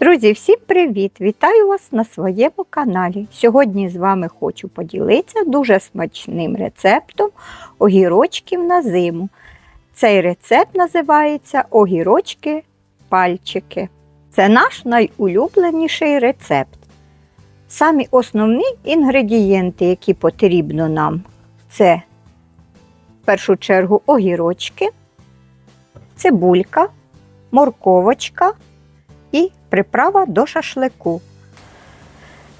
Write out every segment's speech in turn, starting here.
Друзі, всім привіт! Вітаю вас на своєму каналі. Сьогодні з вами хочу поділитися дуже смачним рецептом огірочків на зиму. Цей рецепт називається огірочки пальчики. Це наш найулюбленіший рецепт. Самі основні інгредієнти, які потрібно нам, це в першу чергу огірочки, цибулька, морковочка і приправа до шашлику.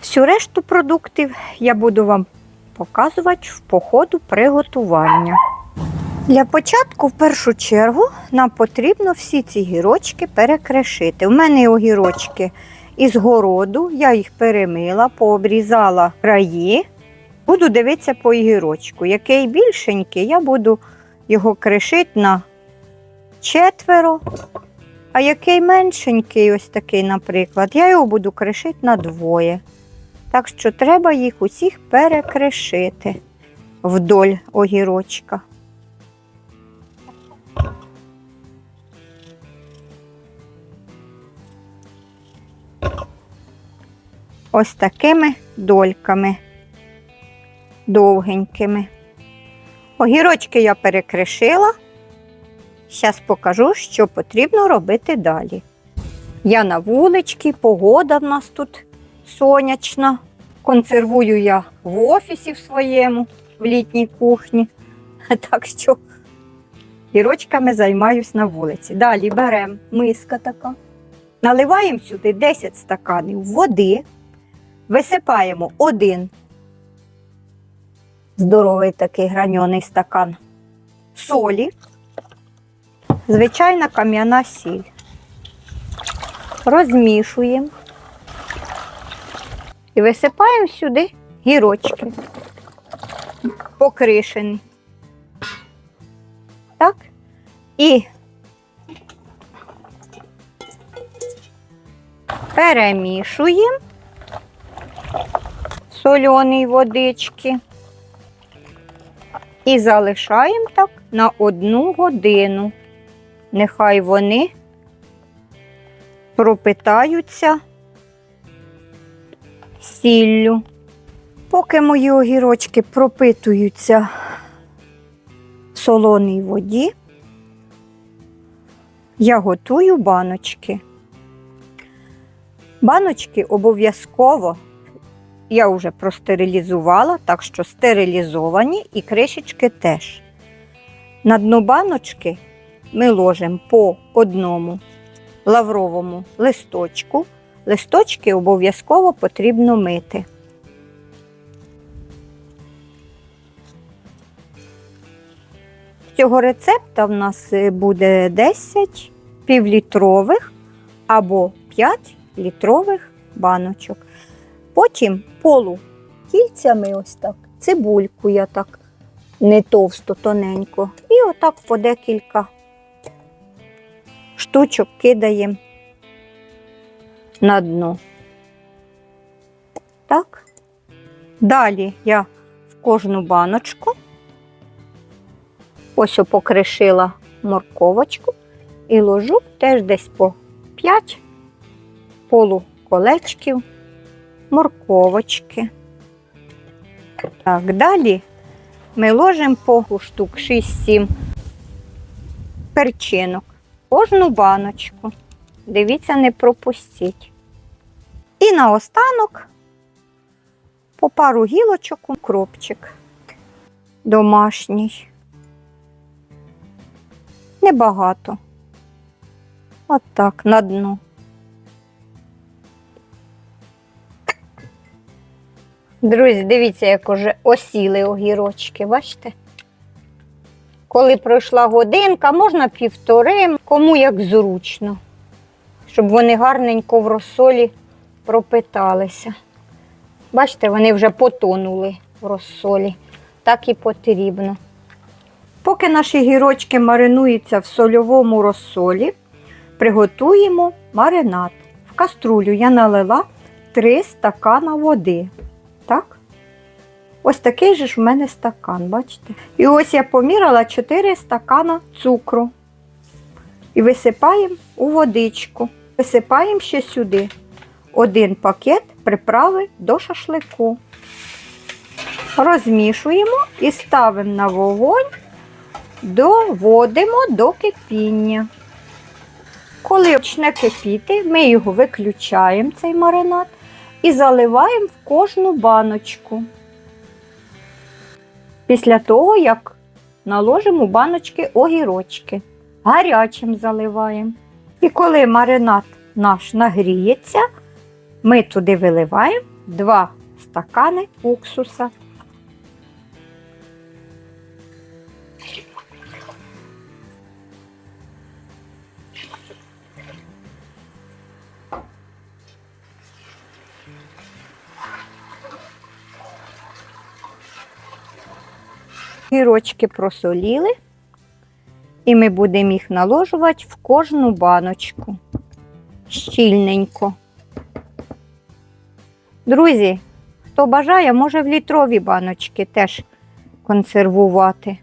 Всю решту продуктів я буду вам показувати в походу приготування. Для початку, в першу чергу, нам потрібно всі ці гірочки перекрешити. У мене огірочки із городу, я їх перемила, пообрізала краї. Буду дивитися по огірочку. Який більшенький, я буду його кришити на четверо. А який меншенький, ось такий, наприклад, я його буду кришити на двоє. Так що треба їх усіх перекришити вдоль огірочка. Ось такими дольками довгенькими. Огірочки я перекришила. Зараз покажу, що потрібно робити далі. Я на вуличці, погода в нас тут сонячна. Консервую я в офісі в своєму, в літній кухні. Так що гірочками займаюсь на вулиці. Далі беремо миска така. Наливаємо сюди 10 стаканів води, висипаємо один здоровий такий граньоний стакан солі звичайна кам'яна сіль. Розмішуємо і висипаємо сюди гірочки, покришені. Так? І перемішуємо сольоний водички і залишаємо так на одну годину. Нехай вони пропитаються сіллю. Поки мої огірочки пропитуються в солоній воді, я готую баночки. Баночки обов'язково я вже простерилізувала, так що стерилізовані і кришечки теж. На дно баночки ми ложимо по одному лавровому листочку. Листочки обов'язково потрібно мити. Цього рецепта в нас е, буде 10 півлітрових або 5 літрових баночок. Потім полу кільцями ось так, цибульку я так не товсто, тоненько. І отак по декілька штучок кидаємо на дно. Так. Далі я в кожну баночку ось покришила морковочку і ложу теж десь по 5 полуколечків морковочки. Так, далі ми ложимо по штук 6-7 перчинок. Кожну баночку. Дивіться, не пропустіть. І наостанок по пару гілочок укропчик домашній. Небагато. От так, на дно. Друзі, дивіться, як уже осіли огірочки, бачите? Коли пройшла годинка, можна півтори, кому як зручно, щоб вони гарненько в розсолі пропиталися. Бачите, вони вже потонули в розсолі. Так і потрібно. Поки наші гірочки маринуються в сольовому розсолі, приготуємо маринад. В каструлю я налила 3 стакана води. Так? Ось такий же ж в мене стакан, бачите? І ось я поміряла 4 стакана цукру. І висипаємо у водичку. Висипаємо ще сюди один пакет приправи до шашлику. Розмішуємо і ставимо на вогонь, доводимо до кипіння. Коли почне кипіти, ми його виключаємо, цей маринад, і заливаємо в кожну баночку. Після того, як наложимо у баночки огірочки, гарячим заливаємо. І коли маринад наш нагріється, ми туди виливаємо 2 стакани уксуса. Гірочки просоліли, і ми будемо їх наложувати в кожну баночку щільненько. Друзі, хто бажає, може в літрові баночки теж консервувати.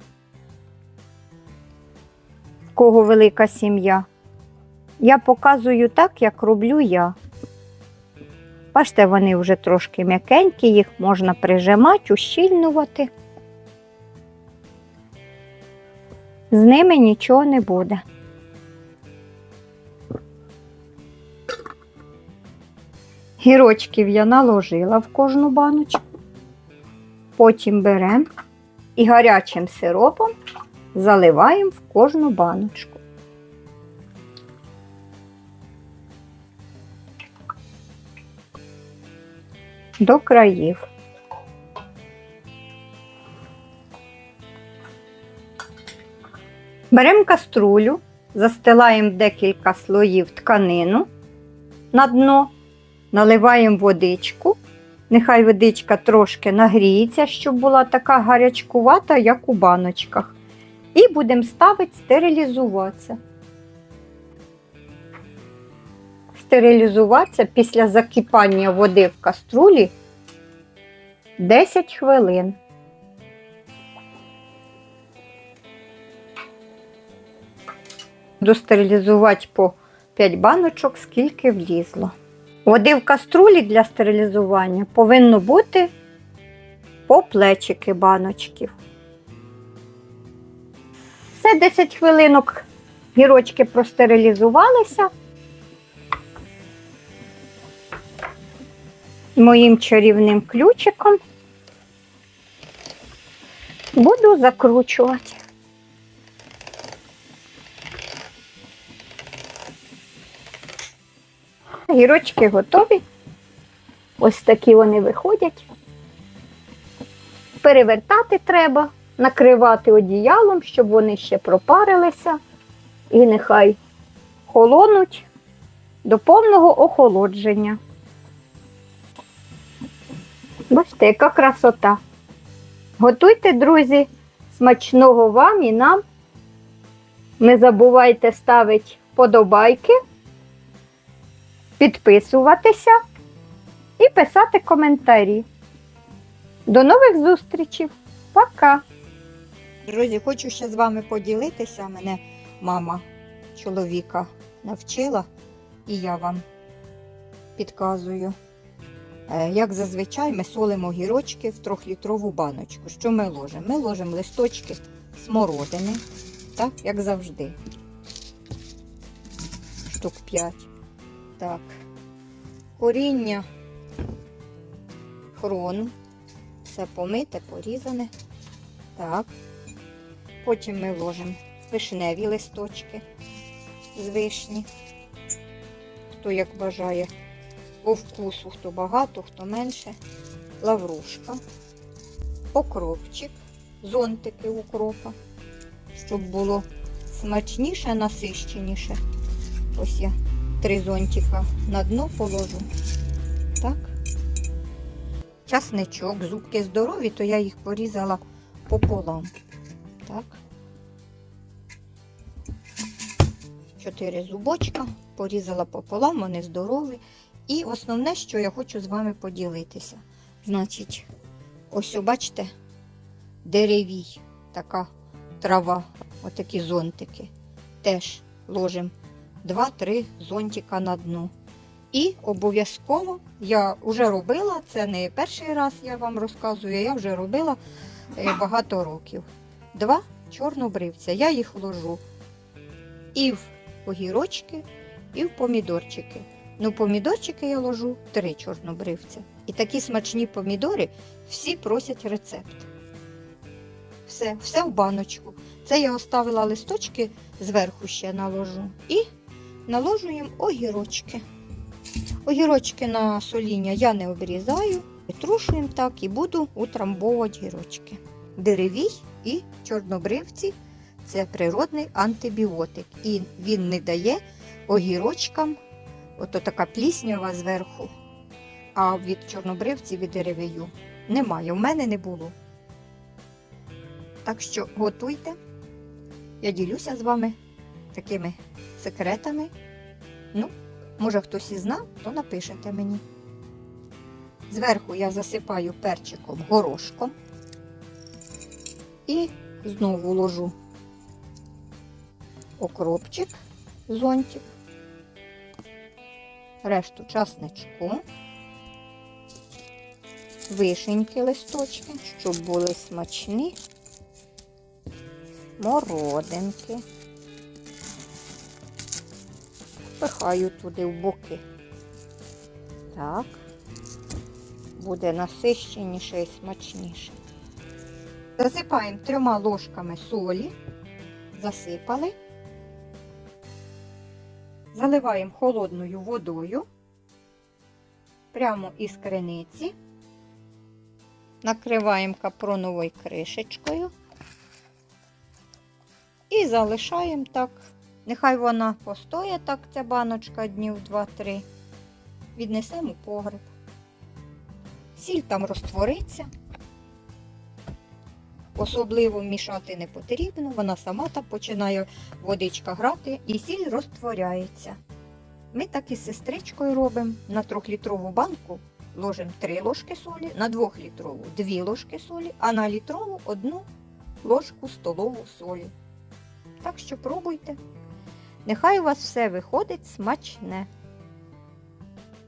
В кого велика сім'я. Я показую так, як роблю я. Бачите, вони вже трошки м'якенькі, їх можна прижимати, ущільнувати. З ними нічого не буде. Гірочків я наложила в кожну баночку. Потім беремо і гарячим сиропом заливаємо в кожну баночку. До країв. Беремо каструлю, застилаємо декілька слоїв тканину на дно, наливаємо водичку. Нехай водичка трошки нагріється, щоб була така гарячкувата, як у баночках. І будемо ставити стерилізуватися. Стерилізуватися після закипання води в каструлі 10 хвилин. Буду стерилізувати по 5 баночок, скільки влізло. Води в каструлі для стерилізування повинно бути по плечики баночків. Все 10 хвилинок гірочки простерилізувалися. Моїм чарівним ключиком буду закручувати. Гірочки готові. Ось такі вони виходять. Перевертати треба, накривати одіялом, щоб вони ще пропарилися. І нехай холонуть до повного охолодження. Бачите, яка красота. Готуйте, друзі, смачного вам і нам. Не забувайте ставити вподобайки підписуватися і писати коментарі. До нових зустрічей. Пока! Друзі, хочу ще з вами поділитися. Мене мама чоловіка навчила, і я вам підказую. Е, Як зазвичай ми солимо гірочки в трьохлітрову баночку. Що ми ложимо? Ми ложимо листочки смородини, так, як завжди. Штук 5. Так. Коріння хрону. Все помите, порізане. Так. Потім ми ложимо вишневі листочки з вишні. Хто як бажає по вкусу, хто багато, хто менше. Лаврушка, окропчик, зонтики укропа, щоб було смачніше, насищеніше. Ось я три зонтика на дно положу. Так. Часничок, зубки здорові, то я їх порізала пополам. Так. Чотири зубочка, порізала пополам, вони здорові. І основне, що я хочу з вами поділитися. Значить, ось, бачите, деревій така трава, отакі зонтики. Теж ложимо 2-3 зонтика на дно. І обов'язково я вже робила, це не перший раз я вам розказую, я вже робила е, багато років. Два чорнобривця. Я їх ложу і в огірочки, і в помідорчики. Ну, помідорчики я ложу три чорнобривця. І такі смачні помідори всі просять рецепт. Все, все в баночку. Це я оставила листочки зверху ще наложу. І наложу їм огірочки. Огірочки на соління я не обрізаю, трушуємо так і буду утрамбовувати гірочки. Деревій і чорнобривці це природний антибіотик. І він не дає огірочкам ото така пліснява зверху. А від чорнобривців і деревію немає. У мене не було. Так що готуйте. Я ділюся з вами такими секретами. Ну, може хтось і знав, то напишете мені. Зверху я засипаю перчиком горошком і знову ложу окропчик, зонтик, решту часничку, вишеньки листочки, щоб були смачні, мородинки. Пихаю туди в боки. Так, буде насищеніше і смачніше. Засипаємо трьома ложками солі, засипали, заливаємо холодною водою прямо із криниці, накриваємо капроновою кришечкою і залишаємо так. Нехай вона постоє так, ця баночка днів 2-3. Віднесемо у погреб. Сіль там розтвориться. Особливо мішати не потрібно, вона сама там починає водичка грати і сіль розтворяється. Ми так із сестричкою робимо на 3-літрову банку ложимо 3 ложки солі, на 2-літрову 2 ложки солі, а на літрову 1 ложку столову солі. Так що пробуйте. Нехай у вас все виходить смачне.